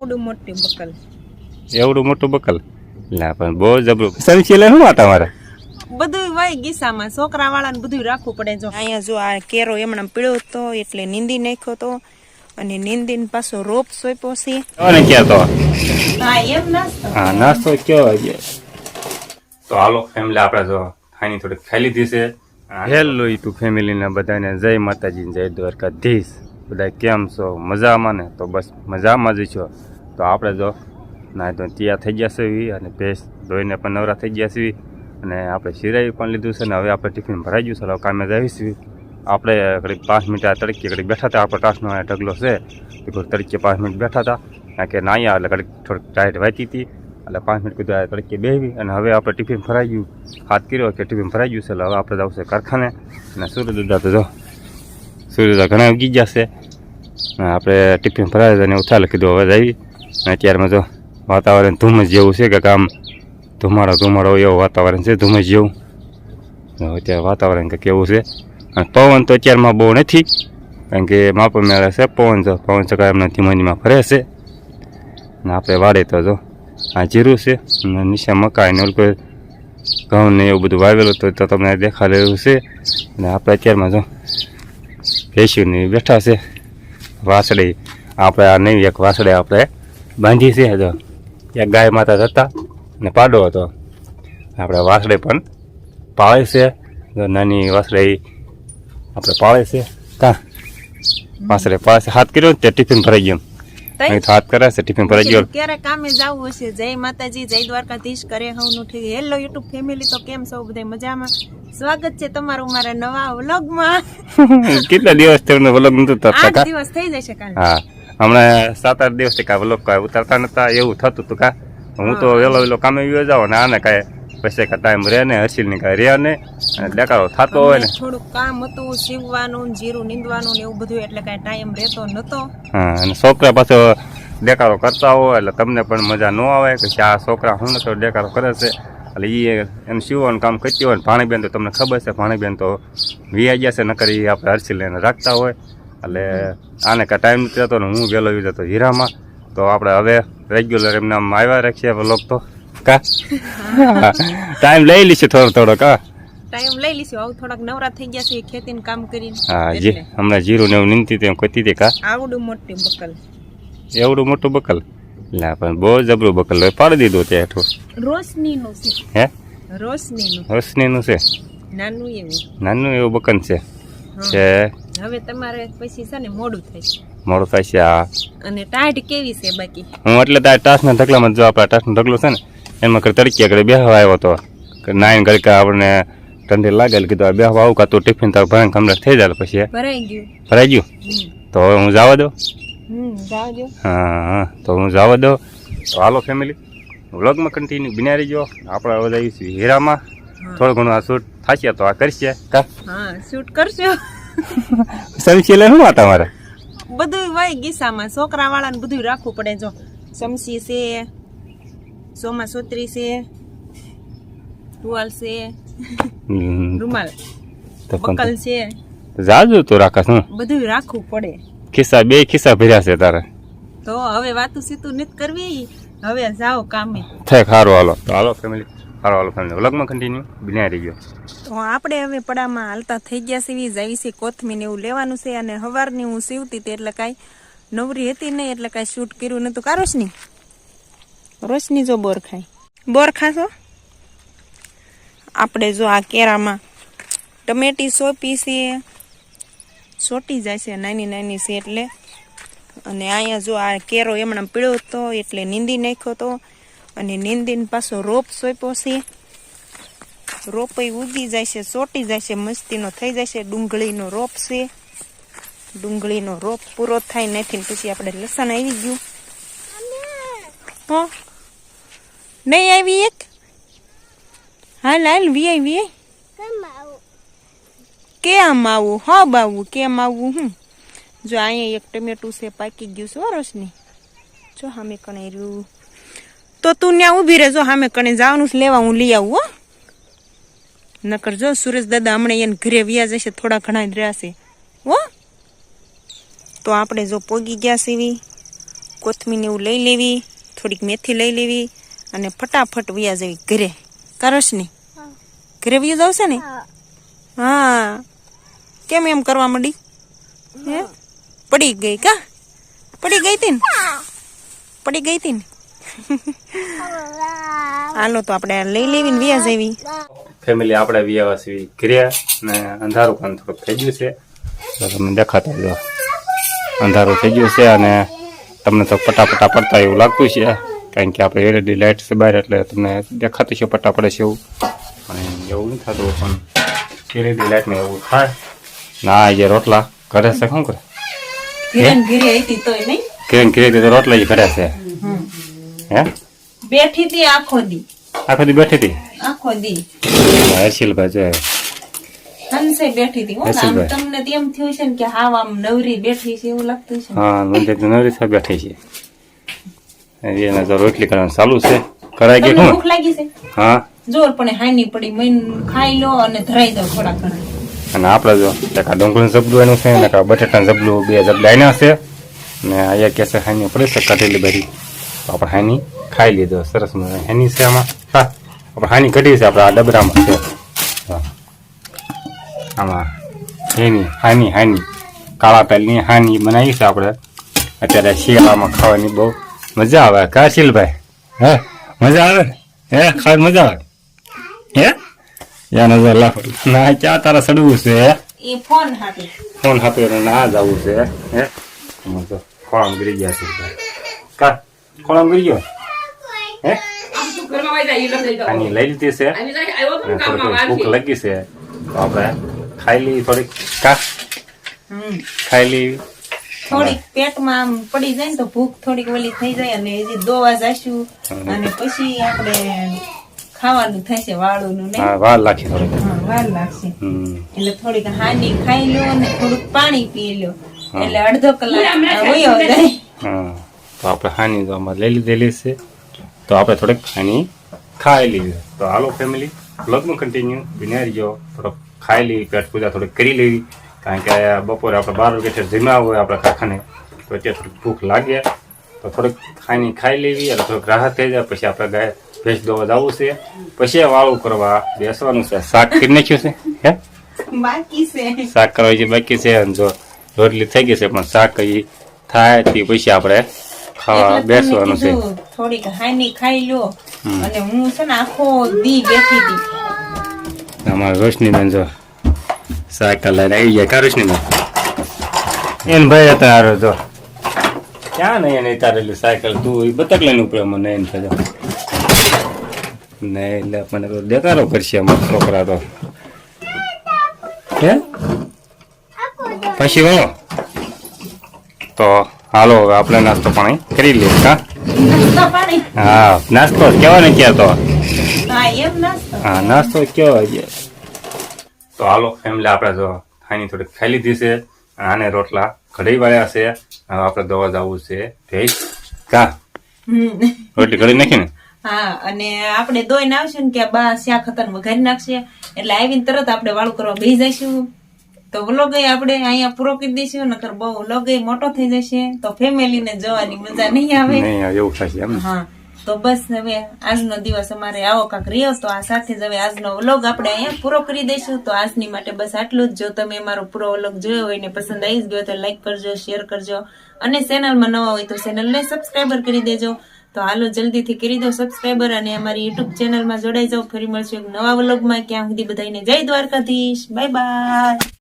આવડું મોટી બકલ. એવડું મોટું બકલ? ના પણ બહુ જબરું. સમજી શું વાત તમારે બધું હોય ગીસામાં છોકરા વાળાને બધું રાખવું પડે જો. અહીંયા જો આ કેરો એમણે પીળો હતો એટલે નીંદી નાખ્યો તો અને નીંદીને પાછો રોપ સોપ્યો છે. અને ક્યાં તો? હા એમ નાસ્તો. હા નાસ્તો કયો તો હાલો ફેમિલી આપણે જો ખાની થોડીક ખાઈ લીધી છે. હેલો યુટ્યુબ ફેમિલીના બધાને. જય માતાજી ને જય દ્વારકાધીશ. બધા કેમ છો? મજામાં ને? તો બસ મજામાં જ છો. તો આપણે જો નાહી તો તૈયાર થઈ ગયા એવી અને ભેંસ ધોઈને પણ નવરા થઈ ગયા છે અને આપણે શિરાઈ પણ લીધું છે ને હવે આપણે ટિફિન ભરાઈ ગયું છે. હવે કામે જઈશું આપણે ઘડીક પાંચ મિનિટ આ તડકે ઘડીક બેઠા હતા. આપણો ટાસનો ઢગલો છે. એ તડકે પાંચ મિનિટ બેઠા હતા. કારણ કે નાયા એટલે ઘડીક થોડીક ટાઈટ વાંચી હતી. એટલે પાંચ મિનિટ કીધું આ તડકે બેહવી અને હવે આપણે ટિફિન ભરાઈ ગયું. હાથ કર્યો કે ટિફિન ભરાઈ ગયું છે. એટલે હવે આપણે છે કારખાને. અને સૂર્યદાદા તો જો, સૂર્યદાદા ઘણા ઉગી ગયા છે. આપણે ટિફિન ભરાવી અને એવું એટલે કીધું, હવે જઈએ. અત્યારમાં જો વાતાવરણ ધુમ્મસ જેવું છે કે આમ ધુમાડો ધુમાડો એવું વાતાવરણ છે, ધુમ્મસ જેવું. અત્યારે વાતાવરણ કે કેવું છે? અને પવન તો અત્યારમાં બહુ નથી, કારણ કે માપ મેળે છે, પવન તો પવન ચકા એમના ધીમા ધીમા ફરે છે. અને આપણે વાડે તો જો આ જીરું છે અને નીચે મકાઈ ને ઓલું ઘઉં ને એવું બધું વાવેલું તો તમને દેખાડે એવું છે. અને આપણે અત્યારમાં જો ભેંસ્યુંની બેઠા છે વાસળી આપણે આ નહીં એક વાસળે આપણે બાંધી છે તો એક ગાય માતા હતા ને પાડો હતો. આપણે વાસળે પણ પાળે છે. નાની વાસળે આપણે પાળે છે. કા? વાસળે પાળે છે. હાથ કર્યો ને તે ટિફિન ભરાઈ ગયો. હાથ કરે છે ટિફિન ભરાઈ ગયો. ક્યારે કામે જવું હશે? જય માતાજી જય દ્વારકાધીશ કરે હવનું ઠીક. હેલો યુટ્યુબ ફેમિલી તો કેમ સૌ બધા મજામાં? સ્વાગત છે તમારું મારા નવા વ્લોગમાં કેટલા દિવસ તમને વલોગ નતું થતા? દિવસ થઈ જશે કાલે. હા. હમણાં સાત આઠ દિવસથી કાંઈ વલોગ કાંઈ ઉતારતા નતા એવું થતું હતું કા. હું તો વેલો વેલો કામે ગયો જાઉં ને આને કાંઈ પછી કાંઈ ટાઈમ રહે ને હર્ષિલની કાંઈ રહે ને અને દેખાડો થતો હોય ને. થોડુંક કામ હતું સીવવાનું જીરું નીંદવાનું ને એવું બધું એટલે કાંઈ ટાઈમ રહેતો નતો હા અને છોકરા પાછો ડેકારો કરતા હોય એટલે તમને પણ મજા ન આવે કે આ છોકરા હું નતો ડેકારો કરે છે. એટલે એ એનું સીવવાનું કામ કરતી હોય ને ભાણીબેન તો તમને ખબર છે ભાણીબેન તો વીઆઈ ગયા છે નકર એ આપણે હર્ષિલ એને રાખતા હોય. એટલે આને કાંઈ ટાઈમ નથી ને હું વહેલો આવી જતો હીરામાં. તો આપણે હવે રેગ્યુલર એમને આમ આવ્યા રાખીએ લોક તો. કા? ટાઈમ લઈ લઈશું થોડો થોડો કા? ટાઈમ લઈ લઈશું આવું થોડાક નવરા થઈ ગયા છે ખેતીનું કામ કરીને. હા જી. હમણાં જીરું ને એવું નીંદતી તેમ કતી હતી કા? આવડું મોટું બકલ. એવડું મોટું બકલ? લા પણ બહુ જબરું બકલ હોય. પાડી દીધું તે હેઠું. રોશનીનું છે. હે? રોશનીનું. રોશનીનું છે? નાનું એવું. નાનું એવું બકન છે. હા. હવે તમારે પછી છે ને મોડું થાય મોડું થાય છે અને ટાઢ કેવી છે બાકી? હું એટલે તાર ટાસના ઢગલામાં જો આપણા ટાસનો ઢગલો છે ને એમાં કરી તડકી આગળ બેહવા આવ્યો હતો નાઈન કરી કે આપણને ઠંડી લાગે કીધું આ બેહવા આવું કાં તું ટિફિન તાર ભરાય કમરે થઈ જાય પછી ભરાઈ ગયું. ભરાઈ ગયું? તો હવે હું જવા દઉં? હા હા. તો હું જવા દઉં. તો હાલો ફેમિલી વ્લોગમાં કન્ટિન્યુ બિના રહીજો. આપણે બધા હીરામાં થોડું ઘણું આ શૂટ થશે તો આ કરશે. હા શૂટ કરશો. સમજી લે શું વાત અમારે? બધું હોય ગીસામાં છોકરા વાળાને બધું રાખવું પડે જો. સમસી છે સોમાં સોત્રી છે ટુવાલ છે રૂમાલ બકલ છે. જાજુ તો રાખા શું બધું રાખવું પડે. ખિસ્સા બે ખિસ્સા ભર્યા છે તારે. તો હવે વાતું સીતું નથી કરવી. હવે જાઓ કામે. થાય સારું હાલો. હાલો ફેમિલી હાલો ફેમિલી વ્લોગમાં કન્ટિન્યુ બિના રહીજો. તો આપણે હવે પડામાં હાલતા થઈ ગયા સીવી જાવી છે કોથમીને એવું લેવાનું છે અને હવારની હું સીવતી હતી એટલે કાંઈ નવરી હતી નહીં, એટલે કાંઈ શૂટ કર્યું નહોતું. કા રોશની? રોશની જો બોર ખાય. બોર ખાશો? આપણે જો આ કેરામાં ટમેટી સોપી છે. સોટી જાય છે, નાની નાની છે એટલે. અને અહીંયા જો આ કેરો એમણે પીળો હતો એટલે નીંદી નાખ્યો હતો. અને નીંદીને પાછો રોપ સોંપ્યો છે. રોપઈ ઉગી જાય છે ચોટી જાય છે મસ્તીનો થઈ જાય છે ડુંગળીનો રોપ છે. ડુંગળીનો રોપ પૂરો થાય નથી પછી આપણે લસણ આવી ગયું. હો? નહીં આવી એક? હાલ હાલ, વીઆઈ વીઆઈ. કેમ આવું? હબ આવું કેમ આવું હું? જો અહીંયા એક ટમેટું છે, પાકી ગયું છે વરસની જો હામે કણાઈ રહ્યું. તો તું ત્યાં ઊભી રહેજો સામે કણે જવાનું લેવા હું લઈ આવું હો. નકર જો સુરેશ દાદા હમણાં એને ઘરે વ્યા જશે થોડા ઘણા જ રહ્યા છે હો. તો આપણે જો પોગી ગયા સીવી કોથમીર એવું લઈ લેવી થોડીક મેથી લઈ લેવી અને ફટાફટ વ્યા જવી ઘરે. કરશની? ઘરે વ્યું આવશે ને? હા. કેમ એમ કરવા માંડી? હે? પડી ગઈ કા? પડી ગઈ તી ને? પડી ગઈ તી ને? હાલો તો આપણે લઈ લેવી ને વ્યા જવી. ફેમિલી આપણે વ્યવસ્થિત ઘરે ને અંધારું પણ થોડુંક થઈ ગયું છે. તો તમને દેખાતા જો અંધારું થઈ ગયું છે અને તમને તો પટાપટા પડતા એવું લાગતું છે કારણ કે આપણે એલઈડી લાઇટ છે બહાર એટલે તમને દેખાતું છે પટ્ટા પડે છે એવું. અને એવું નથી થતું પણ એલઈડી લાઇટમાં એવું થાય. ના જે રોટલા કરે છે શું કરે? કિરણ ઘરે ઘરે ઘરે તો રોટલા જ ઘરે છે. હે? બેઠી હતી આખો દી આખો દી બેઠી હતી આખો દી હર્ષિલભાઈ છે. હંસે બેઠી હતી ને આમ તમને તો એમ થયું છે ને કે હાવ આમ નવરી બેઠી છે એવું લાગતું છે હા નવરી બેઠી છે. એને તો રોટલી કરવાનું ચાલુ છે. કરાઈ ગઈ ભૂખ લાગી છે? હા. જોર પણ હાની પડી. મઈન ખાઈ લો અને ધરાઈ જાવ થોડા ઘણા. અને આપણે જો એક ડુંગળીનું જબલું એનું છે ને બટેટાનું જબલું બે જબલા એના છે. ને અહીંયા કેસે હાની પડે છે કાઢેલી બધી. આપણે હાની ખાઈ લીધો. સરસ મજાની હાની છે આમાં. હા આપણે હાની કઢી છે આપણે આ ડબરામાં છે. હા. આમાં હેની હાની હાની કાળા પેલની હાની બનાવી છે આપણે. અત્યારે શિયાળામાં ખાવાની બહુ મજા આવે. કા શીલભાઈ? હે? મજા આવે? ને હે? ખાવાની મજા આવે? હે? યા નજર લાખ ના ચા તારા સડવું છે ફોન હાથે. ફોન હાથે ના જવું છે હે? ખોળામ ગરી ગયા છે કા? ખોળામ ગરી ગયો? હે? આની લઈ લીધી છે. ભૂખ લાગી છે. તો આપણે ખાઈ લઈએ થોડીક. કા? હમ. ખાઈ લઈએ. થોડીક પેટમાં આમ પડી જાય ને તો ભૂખ થોડીક ઓલી થઈ જાય અને હજી દોવા જશું. અને પછી આપણે ખાવાનું થશે વાળુનું ને હા વાર લાગશે થોડીક. હા વાર લાગશે. એટલે થોડીક હાંડી ખાઈ લો અને થોડુંક પાણી પી લો એટલે અડધો કલાક વયો જાય. હા. તો આપણે હાની તો આમાં લઈ લીધેલી છે. તો આપણે થોડીક હાની ખાઈ લીધી. તો હાલો ફેમિલી બ્લોગનું કન્ટિન્યુ બિનારી ગયો. થોડોક ખાઈ લેવી પેટ પૂજા થોડીક કરી લેવી કારણ કે બપોરે આપણે બાર વાગે જમ્યા હોય આપણા કાકાને. તો અત્યારે થોડીક ભૂખ લાગે. તો થોડીક ખાની ખાઈ લેવી અને થોડીક રાહત થઈ જાય. પછી આપણે ગાય ભેંસ દોવા જવું છે. પછી વાળું કરવા બેસવાનું છે. શાક કરી નાખ્યું છે? હે? બાકી છે. શાક કરવા જે બાકી છે અને જો રોટલી થઈ ગઈ છે પણ શાક એ થાય તે પછી આપણે ખાવા બેસવાનું છે. થોડીક હાની ખાઈ લો. હમ. અને હું છે ને આખો દી બેઠી હતી. અમારા રોશનીબેન જો સાયકલ લઈને આવી જાય કા રોશનીબેન? એન ભાઈ હતા આરો જો. ક્યાં નહીં એને તારેલી સાયકલ? તું એ બતક લઈને ઉપડ્યો મને એમ થયો. ને એટલે મને તો દેકારો કરશે અમારા છોકરા તો. હે? પછી વાળો? તો હાલો હવે આપણે નાસ્તો પાણી કરી લઈએ હા? હા નાસ્તો કેવો ને ક્યાં તો? હા નાસ્તો. કેવાય કેવો તો હાલો ફેમિલી આપણે જો ખાઈની થોડીક ખાઈ લીધી છે આને રોટલા કઢાઈ વાળ્યા છે હવે આપણે દવા જવું છે ભેજ કા? રોટલી કઢી નાખી ને? હા અને આપણે દોઈને આવશું ને કે બા શ્યા ખતર વઘારી નાખશે એટલે આવીને તરત આપણે વાળું કરવા બેસી જઈશું. તો વ્લોગ આપણે અહીંયા પૂરો કરી દઈશું નકર બહુ વ્લોગ મોટો થઈ જશે તો ફેમિલી ને જવાની મજા નહીં આવે. એવું થશે એમ હા તો બસ હવે આજનો દિવસ અમારે આવો કાંક રહ્યો તો આ સાથે જ હવે આજનો વ્લોગ આપણે અહીંયા પૂરો કરી દઈશું. તો આજની માટે બસ આટલું જ. જો તમે અમારો પૂરો વ્લોગ જોયો હોય ને પસંદ આવી ગયો તો લાઈક કરજો શેર કરજો અને ચેનલમાં નવા હોય તો ચેનલને સબસ્ક્રાઈબર કરી દેજો. તો હાલો જલ્દીથી કરી દો સબસ્ક્રાઈબર અને અમારી યુટ્યુબ ચેનલમાં જોડાઈ જાઓ. ફરી મળશું એક નવા વ્લોગમાં. ક્યાં સુધી બધાને જય દ્વારકાધીશ. Bye bye.